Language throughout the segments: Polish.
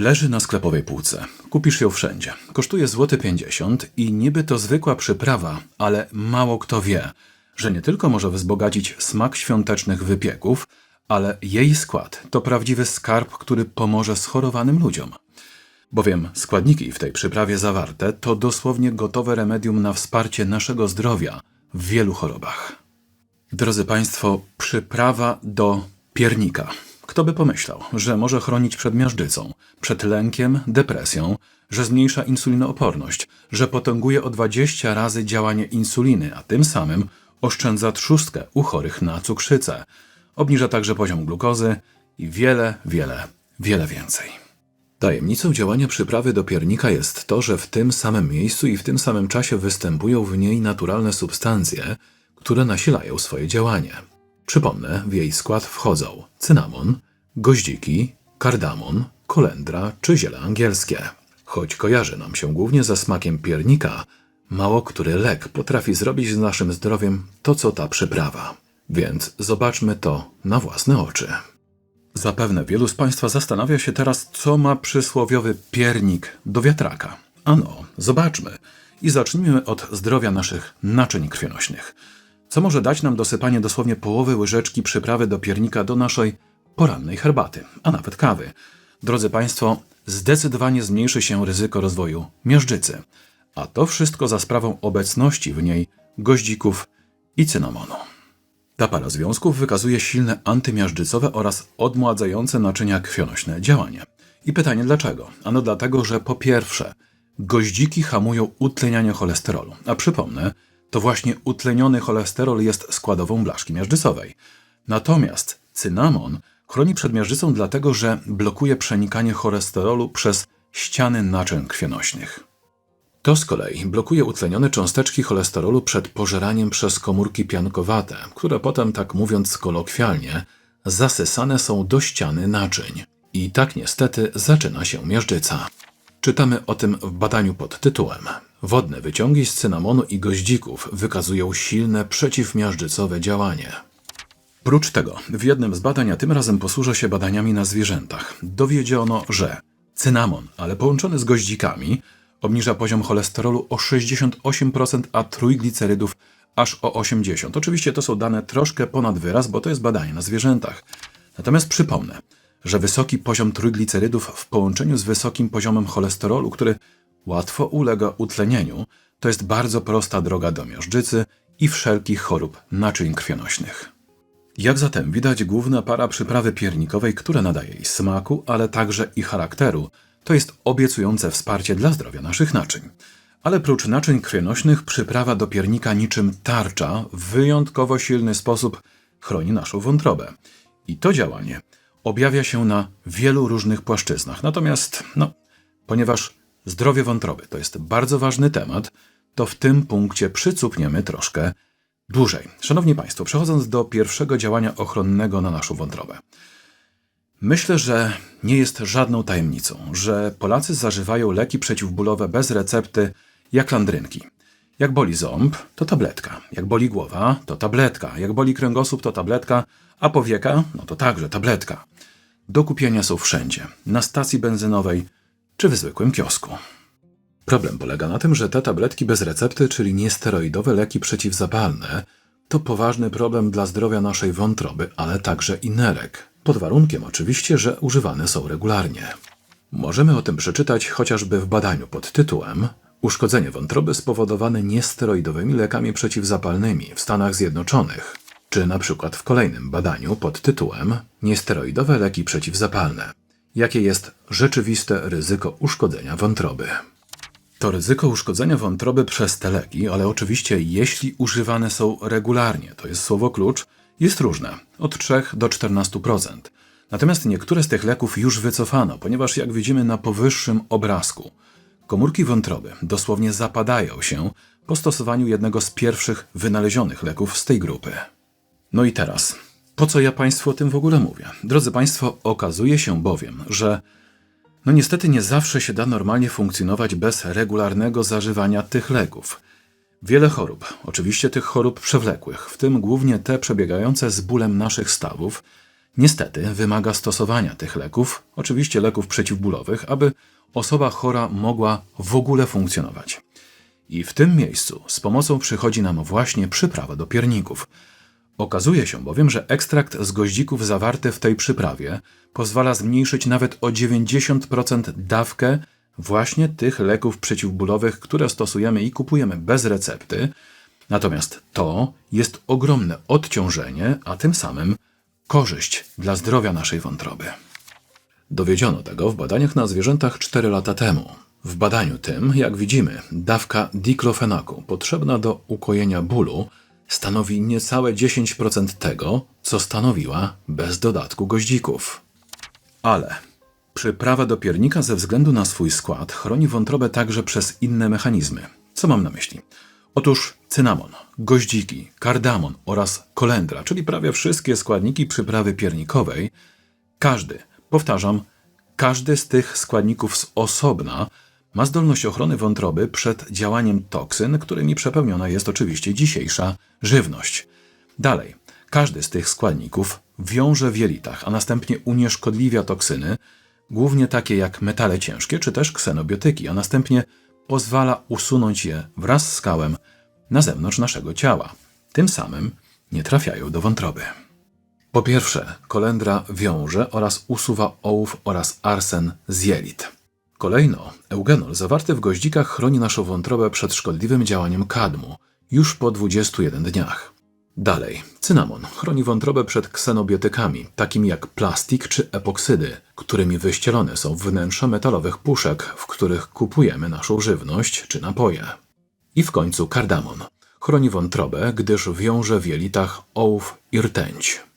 Leży na sklepowej półce. Kupisz ją wszędzie. Kosztuje złoty 50 i niby to zwykła przyprawa, ale mało kto wie, że nie tylko może wzbogacić smak świątecznych wypieków, ale jej skład to prawdziwy skarb, który pomoże schorowanym ludziom. Bowiem składniki w tej przyprawie zawarte to dosłownie gotowe remedium na wsparcie naszego zdrowia w wielu chorobach. Drodzy Państwo, przyprawa do piernika. Kto by pomyślał, że może chronić przed miażdżycą, przed lękiem, depresją, że zmniejsza insulinooporność, że potęguje o 20 razy działanie insuliny, a tym samym oszczędza trzustkę u chorych na cukrzycę, obniża także poziom glukozy i wiele, wiele, wiele więcej. Tajemnicą działania przyprawy do piernika jest to, że w tym samym miejscu i w tym samym czasie występują w niej naturalne substancje, które nasilają swoje działanie. Przypomnę, w jej skład wchodzą cynamon, goździki, kardamon, kolendra czy ziele angielskie. Choć kojarzy nam się głównie ze smakiem piernika, mało który lek potrafi zrobić z naszym zdrowiem to, co ta przyprawa. Więc zobaczmy to na własne oczy. Zapewne wielu z Państwa zastanawia się teraz, co ma przysłowiowy piernik do wiatraka. Ano, zobaczmy i zacznijmy od zdrowia naszych naczyń krwionośnych. Co może dać nam dosypanie dosłownie połowy łyżeczki przyprawy do piernika do naszej porannej herbaty, a nawet kawy. Drodzy Państwo, zdecydowanie zmniejszy się ryzyko rozwoju miażdżycy, a to wszystko za sprawą obecności w niej goździków i cynamonu. Ta para związków wykazuje silne antymiażdżycowe oraz odmładzające naczynia krwionośne działanie. I pytanie dlaczego? Ano dlatego, że po pierwsze, goździki hamują utlenianie cholesterolu. A przypomnę, to właśnie utleniony cholesterol jest składową blaszki miażdżycowej. Natomiast cynamon chroni przed miażdżycą dlatego, że blokuje przenikanie cholesterolu przez ściany naczyń krwionośnych. To z kolei blokuje utlenione cząsteczki cholesterolu przed pożeraniem przez komórki piankowate, które potem, tak mówiąc kolokwialnie, zasysane są do ściany naczyń. I tak niestety zaczyna się miażdżyca. Czytamy o tym w badaniu pod tytułem Wodne wyciągi z cynamonu i goździków wykazują silne przeciwmiażdżycowe działanie. Prócz tego, w jednym z badań, a tym razem posłużę się badaniami na zwierzętach, dowiedziono, że cynamon, ale połączony z goździkami, obniża poziom cholesterolu o 68%, a trójglicerydów aż o 80%. Oczywiście to są dane troszkę ponad wyraz, bo to jest badanie na zwierzętach. Natomiast przypomnę, że wysoki poziom trójglicerydów w połączeniu z wysokim poziomem cholesterolu, który łatwo ulega utlenieniu, to jest bardzo prosta droga do miażdżycy i wszelkich chorób naczyń krwionośnych. Jak zatem widać, główna para przyprawy piernikowej, która nadaje jej smaku, ale także i charakteru, to jest obiecujące wsparcie dla zdrowia naszych naczyń. Ale prócz naczyń krwionośnych, przyprawa do piernika niczym tarcza w wyjątkowo silny sposób chroni naszą wątrobę. I to działanie objawia się na wielu różnych płaszczyznach. Natomiast, no, ponieważ zdrowie wątroby to jest bardzo ważny temat, to w tym punkcie przycupniemy troszkę dłużej. Szanowni Państwo, przechodząc do pierwszego działania ochronnego na naszą wątrobę. Myślę, że nie jest żadną tajemnicą, że Polacy zażywają leki przeciwbólowe bez recepty jak landrynki. Jak boli ząb, to tabletka. Jak boli głowa, to tabletka. Jak boli kręgosłup, to tabletka. A powieka, no to także tabletka. Do kupienia są wszędzie. Na stacji benzynowej czy w zwykłym kiosku. Problem polega na tym, że te tabletki bez recepty, czyli niesteroidowe leki przeciwzapalne, to poważny problem dla zdrowia naszej wątroby, ale także i nerek. Pod warunkiem oczywiście, że używane są regularnie. Możemy o tym przeczytać chociażby w badaniu pod tytułem Uszkodzenie wątroby spowodowane niesteroidowymi lekami przeciwzapalnymi w Stanach Zjednoczonych, czy na przykład w kolejnym badaniu pod tytułem Niesteroidowe leki przeciwzapalne. Jakie jest rzeczywiste ryzyko uszkodzenia wątroby? To ryzyko uszkodzenia wątroby przez te leki, ale oczywiście jeśli używane są regularnie, to jest słowo klucz, jest różne, od 3 do 14%. Natomiast niektóre z tych leków już wycofano, ponieważ jak widzimy na powyższym obrazku, komórki wątroby dosłownie zapadają się po stosowaniu jednego z pierwszych wynalezionych leków z tej grupy. No i teraz, po co ja Państwu o tym w ogóle mówię? Drodzy Państwo, okazuje się bowiem, że no niestety nie zawsze się da normalnie funkcjonować bez regularnego zażywania tych leków. Wiele chorób, oczywiście tych chorób przewlekłych, w tym głównie te przebiegające z bólem naszych stawów, Niestety wymaga stosowania tych leków, oczywiście leków przeciwbólowych, aby osoba chora mogła w ogóle funkcjonować. I w tym miejscu z pomocą przychodzi nam właśnie przyprawa do pierników. Okazuje się bowiem, że ekstrakt z goździków zawarty w tej przyprawie pozwala zmniejszyć nawet o 90% dawkę właśnie tych leków przeciwbólowych, które stosujemy i kupujemy bez recepty. Natomiast to jest ogromne odciążenie, a tym samym korzyść dla zdrowia naszej wątroby. Dowiedziono tego w badaniach na zwierzętach 4 lata temu. W badaniu tym, jak widzimy, dawka diklofenaku potrzebna do ukojenia bólu stanowi niecałe 10% tego, co stanowiła bez dodatku goździków. Ale przyprawa do piernika ze względu na swój skład chroni wątrobę także przez inne mechanizmy. Co mam na myśli? Otóż cynamon, goździki, kardamon oraz kolendra, czyli prawie wszystkie składniki przyprawy piernikowej, każdy, powtarzam, każdy z tych składników z osobna ma zdolność ochrony wątroby przed działaniem toksyn, którymi przepełniona jest oczywiście dzisiejsza żywność. Dalej, każdy z tych składników wiąże w jelitach, a następnie unieszkodliwia toksyny, głównie takie jak metale ciężkie czy też ksenobiotyki, a następnie pozwala usunąć je wraz z kałem na zewnątrz naszego ciała. Tym samym nie trafiają do wątroby. Po pierwsze, kolendra wiąże oraz usuwa ołów oraz arsen z jelit. Kolejno, eugenol zawarty w goździkach chroni naszą wątrobę przed szkodliwym działaniem kadmu już po 21 dniach. Dalej, cynamon chroni wątrobę przed ksenobiotykami, takimi jak plastik czy epoksydy, którymi wyścielone są wnętrza metalowych puszek, w których kupujemy naszą żywność czy napoje. I w końcu kardamon chroni wątrobę, gdyż wiąże w jelitach ołów i rtęć.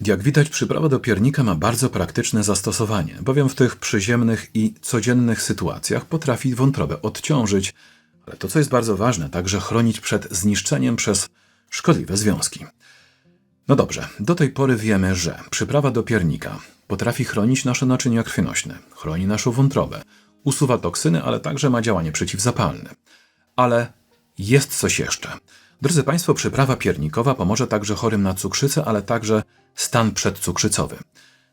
Jak widać, przyprawa do piernika ma bardzo praktyczne zastosowanie, bowiem w tych przyziemnych i codziennych sytuacjach potrafi wątrobę odciążyć, ale to, co jest bardzo ważne, także chronić przed zniszczeniem przez szkodliwe związki. No dobrze, do tej pory wiemy, że przyprawa do piernika potrafi chronić nasze naczynia krwionośne, chroni naszą wątrobę, usuwa toksyny, ale także ma działanie przeciwzapalne. Ale jest coś jeszcze. Drodzy Państwo, przyprawa piernikowa pomoże także chorym na cukrzycę, ale także stan przedcukrzycowy.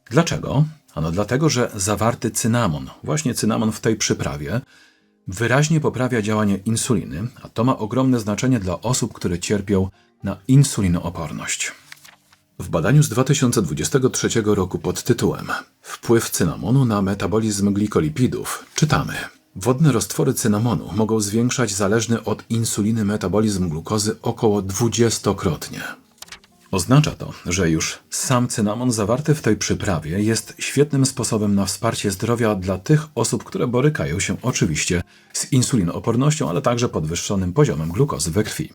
Dlaczego? Ano dlatego, że zawarty cynamon, właśnie cynamon w tej przyprawie, wyraźnie poprawia działanie insuliny, a to ma ogromne znaczenie dla osób, które cierpią na insulinooporność. W badaniu z 2023 roku pod tytułem Wpływ cynamonu na metabolizm glikolipidów czytamy – Wodne roztwory cynamonu mogą zwiększać zależny od insuliny metabolizm glukozy około 20-krotnie. Oznacza to, że już sam cynamon zawarty w tej przyprawie jest świetnym sposobem na wsparcie zdrowia dla tych osób, które borykają się oczywiście z insulinoopornością, ale także podwyższonym poziomem glukozy we krwi.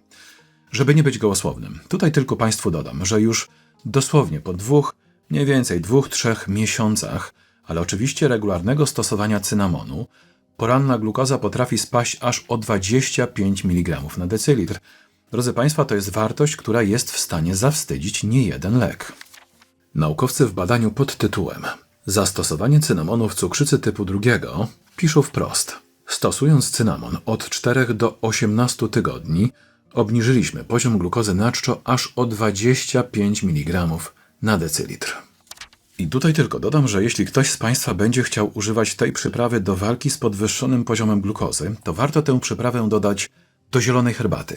Żeby nie być gołosłownym, tutaj tylko Państwu dodam, że już dosłownie po dwóch, mniej więcej dwóch, trzech miesiącach, ale oczywiście regularnego stosowania cynamonu, poranna glukoza potrafi spaść aż o 25 mg na decylitr. Drodzy Państwo, to jest wartość, która jest w stanie zawstydzić niejeden lek. Naukowcy w badaniu pod tytułem Zastosowanie cynamonu w cukrzycy typu drugiego piszą wprost. Stosując cynamon od 4 do 18 tygodni, obniżyliśmy poziom glukozy na czczo aż o 25 mg na decylitr. I tutaj tylko dodam, że jeśli ktoś z Państwa będzie chciał używać tej przyprawy do walki z podwyższonym poziomem glukozy, to warto tę przyprawę dodać do zielonej herbaty.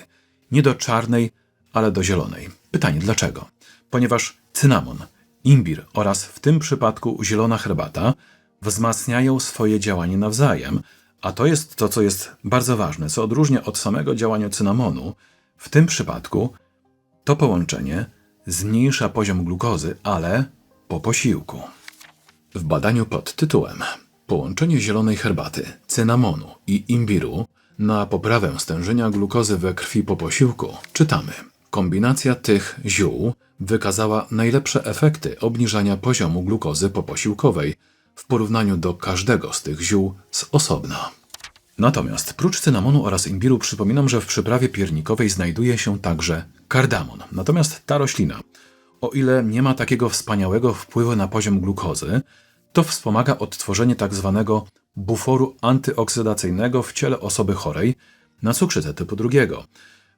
Nie do czarnej, ale do zielonej. Pytanie dlaczego? Ponieważ cynamon, imbir oraz w tym przypadku zielona herbata wzmacniają swoje działanie nawzajem, a to jest to, co jest bardzo ważne, co odróżnia od samego działania cynamonu. W tym przypadku to połączenie zmniejsza poziom glukozy, ale po posiłku. W badaniu pod tytułem Połączenie zielonej herbaty, cynamonu i imbiru na poprawę stężenia glukozy we krwi po posiłku czytamy: Kombinacja tych ziół wykazała najlepsze efekty obniżania poziomu glukozy poposiłkowej w porównaniu do każdego z tych ziół z osobna. Natomiast prócz cynamonu oraz imbiru przypominam, że w przyprawie piernikowej znajduje się także kardamon. Natomiast ta roślina o ile nie ma takiego wspaniałego wpływu na poziom glukozy, to wspomaga odtworzenie tzw. Tak buforu antyoksydacyjnego w ciele osoby chorej na cukrzycę typu drugiego.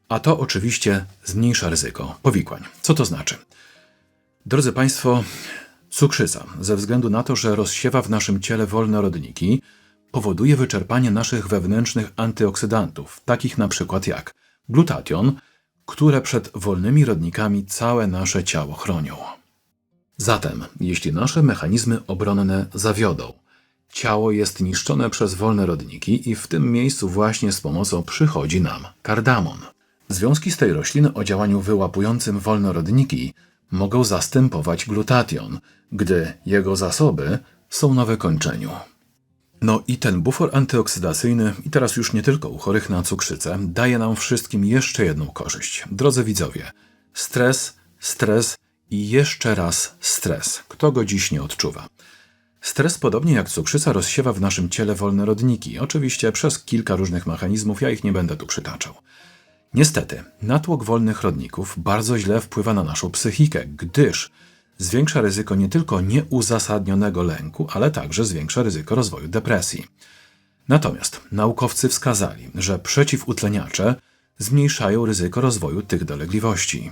A to oczywiście zmniejsza ryzyko powikłań. Co to znaczy? Drodzy Państwo, Cukrzyca, ze względu na to, że rozsiewa w naszym ciele wolne rodniki, powoduje wyczerpanie naszych wewnętrznych antyoksydantów, takich na przykład jak glutation, które przed wolnymi rodnikami całe nasze ciało chronią. Zatem, jeśli nasze mechanizmy obronne zawiodą, ciało jest niszczone przez wolne rodniki i w tym miejscu właśnie z pomocą przychodzi nam kardamon. Związki z tej rośliny o działaniu wyłapującym wolne rodniki mogą zastępować glutation, gdy jego zasoby są na wykończeniu. No i ten bufor antyoksydacyjny, i teraz już nie tylko u chorych na cukrzycę, daje nam wszystkim jeszcze jedną korzyść. Drodzy widzowie, stres, stres i jeszcze raz stres. Kto go dziś nie odczuwa? Stres, podobnie jak cukrzyca, rozsiewa w naszym ciele wolne rodniki. Oczywiście przez kilka różnych mechanizmów, ja ich nie będę tu przytaczał. Niestety, natłok wolnych rodników bardzo źle wpływa na naszą psychikę, gdyż zwiększa ryzyko nie tylko nieuzasadnionego lęku, ale także zwiększa ryzyko rozwoju depresji. Natomiast naukowcy wskazali, że przeciwutleniacze zmniejszają ryzyko rozwoju tych dolegliwości.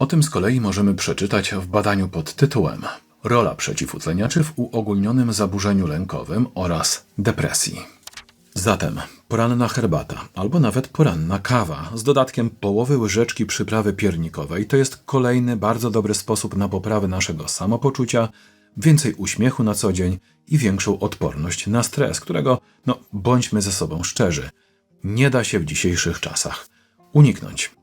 O tym z kolei możemy przeczytać w badaniu pod tytułem Rola przeciwutleniaczy w uogólnionym zaburzeniu lękowym oraz depresji. Zatem poranna herbata albo nawet poranna kawa z dodatkiem połowy łyżeczki przyprawy piernikowej to jest kolejny bardzo dobry sposób na poprawę naszego samopoczucia, więcej uśmiechu na co dzień i większą odporność na stres, którego, no bądźmy ze sobą szczerzy, nie da się w dzisiejszych czasach uniknąć.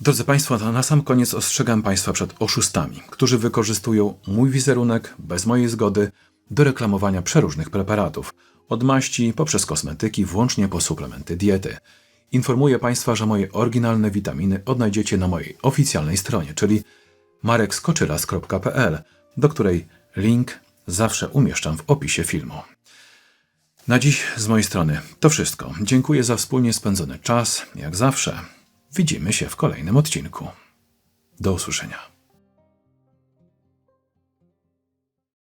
Drodzy Państwo, na sam koniec ostrzegam Państwa przed oszustami, którzy wykorzystują mój wizerunek bez mojej zgody do reklamowania przeróżnych preparatów, od maści poprzez kosmetyki, włącznie po suplementy diety. Informuję Państwa, że moje oryginalne witaminy odnajdziecie na mojej oficjalnej stronie, czyli marekskoczylas.pl, do której link zawsze umieszczam w opisie filmu. Na dziś z mojej strony to wszystko. Dziękuję za wspólnie spędzony czas. Jak zawsze, widzimy się w kolejnym odcinku. Do usłyszenia.